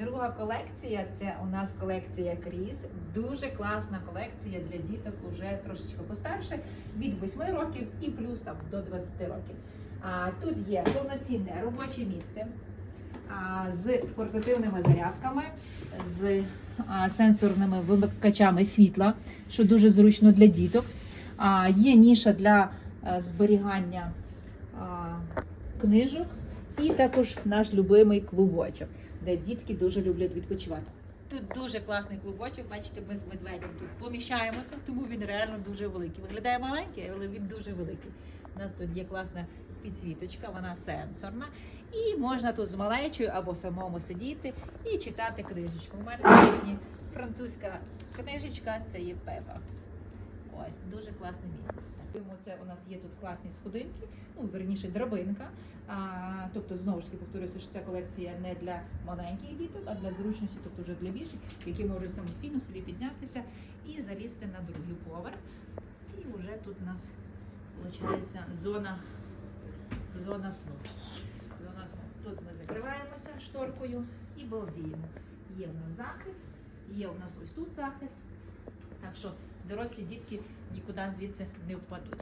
Друга колекція це у нас колекція Кріс. Дуже класна колекція для діток уже трошечки постарше, від 8 років і плюс там до 20 років. А, тут є повноцінне робоче місце а, з портативними зарядками, з а, сенсорними вимикачами світла, що дуже зручно для діток. А, є ніша для е, зберігання а, книжок. І також наш любимий клубочок, де дітки дуже люблять відпочивати. Тут дуже класний клубочок. Бачите, ми з медведем тут поміщаємося, тому він реально дуже великий. Виглядає маленький, але він дуже великий. У нас тут є класна підсвіточка, вона сенсорна. І можна тут з малечою або самому сидіти і читати книжечку. У мене сьогодні французька книжечка, це є Пепа. Ось дуже класне місце. Це у нас є тут класні сходинки, ну верніше драбинка. А, тобто, знову ж таки повторюся, що ця колекція не для маленьких діток, а для зручності, тобто вже для більших, які можуть самостійно собі піднятися і залізти на другий поверх. І вже тут у нас виходить зона, зона сну. Зона сну. Тут ми закриваємося шторкою і балдіємо. Є в нас захист, є у нас ось тут захист. Так що дорослі дітки нікуди звідси не впадуть.